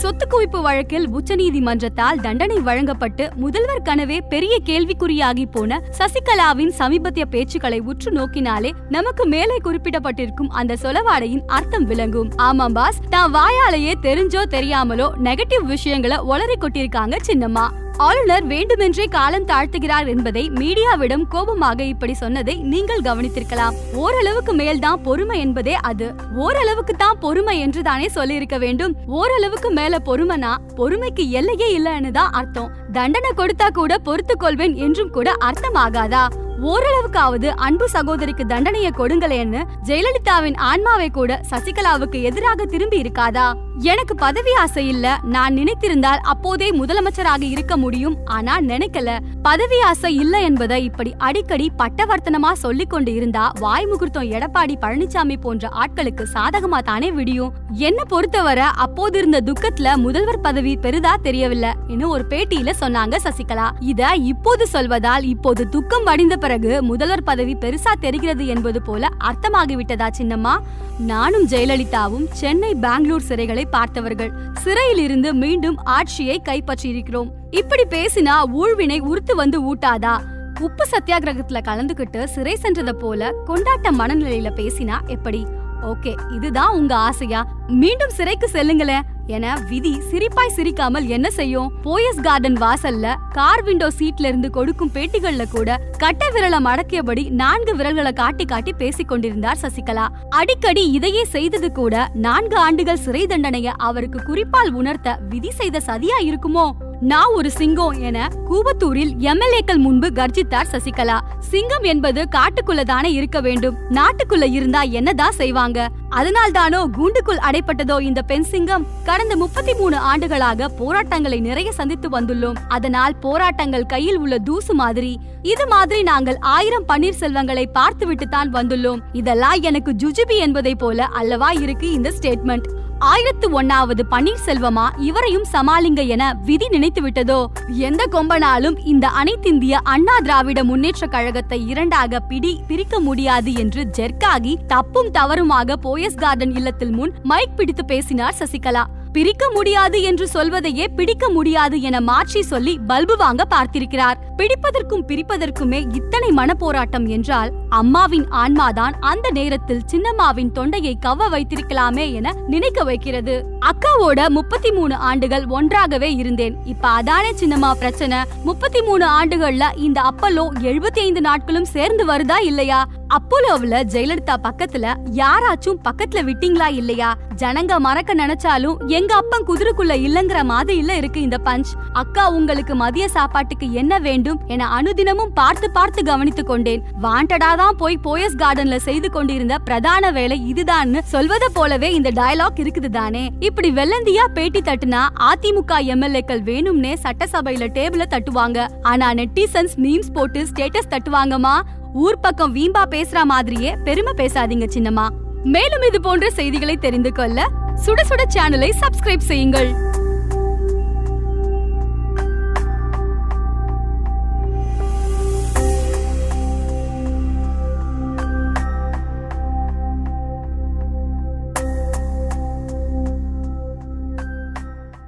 சொத்து குவிப்பு வழக்கில் உச்சநீதிமன்றத்தால் தண்டனை வழங்கப்பட்டு முதல்வர் கனவே பெரிய கேள்விக்குறியாகி போன சசிகலாவின் சமீபத்திய பேச்சுக்களை உற்று நோக்கினாலே நமக்கு மேலே குறிப்பிடப்பட்டிருக்கும் அந்த சொலவாடையின் அர்த்தம் விளங்கும். ஆமாம் பாஸ் தான் வாயாலேயே தெரிஞ்சோ தெரியாமலோ நெகட்டிவ் விஷயங்களை ஒளறி கொட்டிருக்காங்க சின்னம்மா. ஆளுநர் வேண்டுமென்றே காலம் தாழ்த்துகிறார் என்பதை மீடியாவிடம் கோபமாக இப்படி சொன்னதை நீங்கள் கவனித்திருக்கலாம். ஓரளவுக்கு மேல்தான் பொறுமை என்பதே அது. ஓரளவுக்கு தான் பொறுமை என்று தானே சொல்லியிருக்க வேண்டும். ஓரளவுக்கு மேல பொறுமைனா பொறுமைக்கு எல்லையே இல்லைன்னு தான் அர்த்தம். தண்டனை கொடுத்தா கூட பொறுத்துக் கொள்வேன் என்றும் கூட அர்த்தமாகாதா? ஓரளவுக்காவது அன்பு சகோதரிக்கு தண்டனையை கொடுங்களேன்னு ஜெயலலிதாவின் ஆன்மாவை கூட சசிகலாவுக்கு எதிராக திரும்பி இருக்காதா? எனக்கு பதவி ஆசை இல்ல. நான் நினைத்திருந்தால் அப்போதே முதலமைச்சராக இருக்க முடியும். ஆனா நினைக்கல. பதவி ஆசை இல்ல என்பதை இப்படி அடிக்கடி பட்டவர்த்தனமா சொல்லிக் கொண்டு இருந்தா வாய் முகூர்த்தம் எடப்பாடி பழனிசாமி போன்ற ஆட்களுக்கு சாதகமா தானே விடியும்? என்ன பொறுத்தவரை அப்போது இருந்த துக்கத்துல முதல்வர் பதவி பெரிதா தெரியவில்லை. என்று ஒரு பேட்டியில சொன்னாங்க சசிகலா. இத இப்போது சொல்வதால் இப்போது துக்கம் வடிந்த பிறகு பிறகு முதல்வர் பதவி பெருசா தெரிகிறது என்பது போல அர்த்தமாகிவிட்டதா சின்னம்மா? நானும் ஜெயலலிதாவும் சென்னை பெங்களூர் சிறைகளை பார்த்தவர்கள். சிறையில் இருந்து மீண்டும் ஆட்சியை கைப்பற்றியிருக்கிறோம். இப்படி பேசினா ஊழ்வினை உறுத்து வந்து ஊட்டாதா? உப்பு சத்தியாகிரகத்துல கலந்துகிட்டு சிறை சென்றத போல கொண்டாட்ட மனநிலையில பேசினா எப்படி? ஓகே இதுதான் உங்க ஆசையா? மீண்டும் சிறைக்கு செல்லுங்களேன். என விதி சிரிப்பாய் சிரிக்காமல் என்ன செய்யும்? போயஸ் கார்டன் வாசல்ல கார் விண்டோ சீட்ல இருந்து கொடுக்கும் பேட்டிகள்ல கூட கட்ட விரலை மடக்கியபடி நான்கு விரல்களை காட்டி காட்டி பேசிக் கொண்டிருந்தார் சசிகலா. அடிக்கடி இதையே செய்தது கூட நான்கு ஆண்டுகள் சிறை தண்டனையை அவருக்கு குறிப்பால் உணர்த்த விதி செய்த சதியா இருக்குமோ? நான் ஒரு சிங்கம் என கூவத்தூரில் எம்எல்ஏக்கள் முன்பு கர்ஜித்தார் சசிகலா. சிங்கம் என்பது காட்டுக்குள்ள தானே இருக்க வேண்டும். நாட்டுக்குள்ள இருந்தா என்னதான் செய்வாங்க? அதனால் தானோ கூண்டுக்குள் அடைப்பட்டதோ இந்த பெண் சிங்கம்? கடந்த முப்பத்தி மூணு ஆண்டுகளாக போராட்டங்களை நிறைய சந்தித்து வந்துள்ளோம். அதனால் போராட்டங்கள் கையில் உள்ள தூசு மாதிரி. இது மாதிரி நாங்கள் ஆயிரம் பன்னீர் செல்வங்களை பார்த்துவிட்டு தான் வந்துள்ளோம். இதெல்லாம் எனக்கு ஜுஜுபி என்பதை போல அல்லவா இருக்கு இந்த ஸ்டேட்மெண்ட். ஆயிரத்து ஒன்னாவது பன்னீர்செல்வமா இவரையும் சமாளிங்க என விதி நினைத்து விட்டதோ எந்த கொம்பனாலும் இந்த அனைத்திந்திய அண்ணா திராவிட முன்னேற்ற கழகத்தை இரண்டாக பிடி பிரிக்க முடியாது என்று ஜெர்க்காகி தப்பும் தவறுமாக போயஸ் கார்டன் இல்லத்தில் முன் மைக் பிடித்து பேசினார் சசிகலா. பிரிக்க முடியாது என்று சொல்வதையே பிடிக்க முடியாது என மாற்றி சொல்லி பல்பு வாங்க பார்த்திருக்கிறார். பிடிப்பதற்கும் பிரிப்பதற்குமே இத்தனை மனப்போராட்டம் என்றால் அம்மாவின் ஆன்மாதான் அந்த நேரத்தில் சின்னம்மாவின் தொண்டையை கவ்வ வைத்திருக்கலாமே என நினைக்க வைக்கிறது. அக்காவோட முப்பத்தி மூணு ஆண்டுகள் ஒன்றாகவே இருந்தேன். இப்ப அதானே சின்னம்மா பிரச்சனை? முப்பத்தி மூணு ஆண்டுகள்ல இந்த அப்பலோ எழுபத்தி ஐந்து நாட்களும் சேர்ந்து வருதா இல்லையா? அப்போலோவுல ஜெயலலிதா பக்கத்துல யாராச்சும் பக்கத்துல விட்டீங்களா இல்லையா? ஜனங்க மறக்க நினைச்சாலும் எங்க அப்பன் குதிரைக்குள்ள இல்லங்கிற மாதிரில இருக்கு இந்த பஞ்ச். அக்கா உங்களுக்கு மதிய சாப்பாட்டுக்கு என்ன வேண்டும் என அனுதினமும் பார்த்து பார்த்து கவனித்துக் கொண்டேன். வாண்டடா தான் போய் போயஸ் கார்டன்ல செய்து கொண்டிருந்த பிரதான வேலை இதுதான்னு சொல்வத போலவே இந்த டயலாக் இருக்குது தானே இப்படி வெள்ளந்தியா பேட்டி தட்டுனா அதிமுக எம்எல்ஏக்கள் வேணும்னே சட்டசபையில டேபிள தட்டுவாங்க. ஆனா நெட்டிசன்ஸ் மீம்ஸ் போட்டு ஸ்டேட்டஸ் தட்டுவாங்கம்மா. ஊர் பக்கம் வீம்பா பேசுற மாதிரியே பெருமை பேசாதீங்க சின்னம்மா. மேலும் இது போன்ற செய்திகளை தெரிந்து கொள்ள சுட சுட சேனலை சப்ஸ்கிரைப் செய்யுங்கள்.